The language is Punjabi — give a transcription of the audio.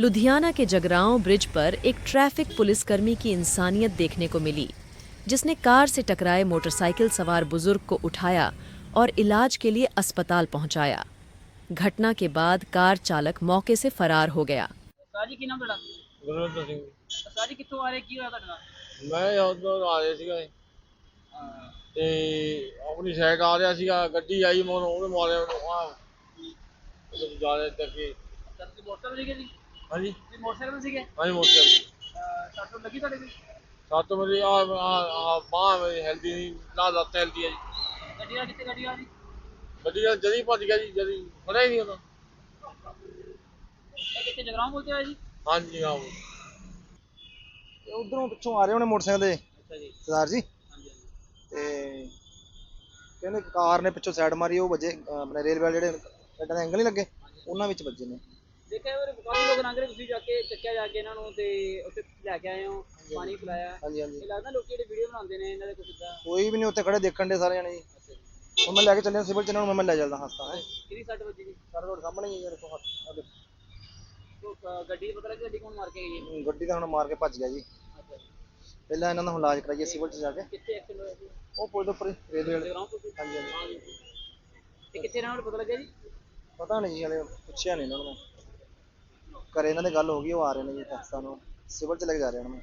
लुधियाना के जगरांव ब्रिज पर एक ट्रैफिक पुलिसकर्मी की इंसानियत देखने को मिली जिसने कार से टकराए मोटरसाइकिल सवार बुजुर्ग को उठाया और इलाज के लिए अस्पताल पहुंचाया घटना के बाद कार चालक मौके से फरार हो गया ਸਰ ਜੀ ਕੀ ਨਾਮ ਤੁਹਾਡਾ ਗੁਰਵਿੰਦਰ ਸਿੰਘ ਸਰ ਜੀ ਕਿੱਥੋਂ ਆ ਰਹੇ ਕੀ ਹੋਇਆ ਤੁਹਾਡੇ ਨਾਲ ਮੈਂ ਉਦੋਂ ਆ ਰਿਹਾ ਸੀਗਾ ਤੇ ਆਪਣੀ ਸਾਈਡ ਆ ਰਿਹਾ ਸੀਗਾ ਗੱਡੀ ਆਈ ਮੋਰ ਉਹਨੇ ਮਾਰਿਆ ਉਹਨੂੰ ਆ ਜਾ ਰਿਹਾ ਤੱਕੇ ਸਰ ਤੁਸੀਂ ਮੋਟਰਸਾਈਕਲ ਸੀਗੇ ਜੀ ਹਾਂਜੀ। ਤੁਸੀਂ ਮੋਟਰਸਾਈਕਲ ਤੇ ਸੀਗੇ? ਹਾਂਜੀ ਮੋਟਰ ਸੱਟ ਲੱਗੀ ਤੁਹਾਡੇ ਵੀ ਸੱਤ ਮੇਰੀ ਆ ਆ ਬਾਹ ਮੇਰੀ ਹੈਲਦੀ ਨਹੀਂ ਨਾ ਲੱਤ ਹੈਲਦੀ ਹੈ ਜੀ। ਗੱਡੀ ਦਾ ਕਿੱਥੇ ਗੱਡੀ ਆ ਜੀ ਗੱਡੀ ਦਾ ਜਦੀ ਭੱਜ ਗਿਆ ਜੀ ਜਦੀ ਫੜਿਆ ਹੀ ਨਹੀਂ ਉਹਦਾ ਇਹ ਕਿੱਥੇ ਜਗਰਾਉਂ ਬੋਲਦੇ ਆ ਜੀ? ਹਾਂਜੀ ਹਾਂ। ਤੇ ਉਧਰੋਂ ਪਿੱਛੋਂ ਆ ਰਹੇ ਹੋਣੇ ਮੋਟਰਸਾਈਕਲ ਦੇ। ਅੱਛਾ ਜੀ। ਸਰਦਾਰ ਜੀ। ਹਾਂਜੀ ਹਾਂਜੀ। ਤੇ ਕਹਿੰਦੇ ਕਾਰ ਨੇ ਪਿੱਛੋਂ ਸਾਈਡ ਮਾਰੀ ਉਹ ਵੱਜੇ ਅਹ ਆਪਣੇ ਰੇਲਵੇ ਵਾਲੇ ਜਿਹੜੇ ਦੇ ਐਂਗਲ ਨਹੀਂ ਲੱਗੇ ਉਹਨਾਂ ਵਿੱਚ ਵੱਜੇ ਨੇ। ਦੇਖਿਆ ਉਹ ਕਾਫੀ ਲੋਕ ਲੰਘ ਰਹੇ ਤੁਸੀਂ ਜਾ ਕੇ ਚੱਕਿਆ ਜਾ ਕੇ ਇਹਨਾਂ ਨੂੰ ਤੇ ਉੱਥੇ ਲੈ ਕੇ ਆਏ ਹੋ ਪਾਣੀ ਪਿਲਾਇਆ। ਹਾਂਜੀ ਹਾਂਜੀ। ਇਹ ਲੱਗਦਾ ਲੋਕੀ ਜਿਹੜੇ ਵੀਡੀਓ ਬਣਾਉਂਦੇ ਨੇ ਇਹਨਾਂ ਦੇ ਕੁਝ ਇਦਾਂ ਕੋਈ ਵੀ ਨਹੀਂ ਉੱਥੇ ਖੜੇ ਦੇਖਣ ਦੇ ਸਾਰੇ ਜਣੇ ਜੀ। ਹੁਣ ਮੈਂ ਲੈ ਕੇ ਚੱਲਿਆ ਸਿਵਲ ਚ ਇਹਨਾਂ ਨੂੰ ਮੈਂ ਲੈ ਚੱਲਦਾ ਹਸਤਾ ਹੈ। ਕਿਹਦੀ ਸੱਟ ਵੱਜੀ ਜੀ? ਸਾਰੇ ਤੁਹਾਡੇ ਸਾਹਮਣੇ ਹੀ ਹੈ ਦੇਖੋ ਹੱਥ ਦੇਖੋ। ਉਹ, ਗੱਡੀ ਦਾ ਪਤਾ ਲੱਗਾ ਗੱਡੀ ਕੌਣ ਮਾਰ ਕੇ ਗਈ ਹੈ? ਗੱਡੀ ਤਾਂ ਹੁਣ ਮਾਰ ਕੇ ਭੱਜ ਗਿਆ ਜੀ। ਅੱਛਾ ਜੀ। ਪਹਿਲਾਂ ਇਹਨਾਂ ਦਾ ਹੁਣ ਇਲਾਜ ਕਰਾਈਏ ਸਿਵਲ ਚ ਜਾ ਕੇ। ਕਿੱਥੇ ਐਕਸੀਡੈਂਟ ਹੋਇਆ ਜੀ ਉਹ ਪੁਲ ਦੇ ਉੱਪਰ ਰੇਲਵੇ ਵਾਲੇ। ਹਾਂਜੀ ਹਾਂਜੀ। ਤੇ ਕਿੱਥੇ ਰਹਿਣ ਵਾਲੇ ਪਤਾ ਲੱਗਿਆ ਜੀ? ਪਤਾ ਨਹੀਂ ਜੀ ਹਲੇ ਪੁੱਛਿਆ ਨਹੀਂ ਇਹਨਾਂ ਨੂੰ। ਘਰੇ ਇਹਨਾਂ ਦੇ ਗੱਲ ਹੋ ਗਈ, ਉਹ ਆ ਰਹੇ ਨੇ ਜੀ ਪਾਕਿਸਤਾਨ ਸਿਵਲ ਚ ਲੈ ਕੇ ਜਾ ਰਹੇ ਉਹਨਾਂ ਨੂੰ।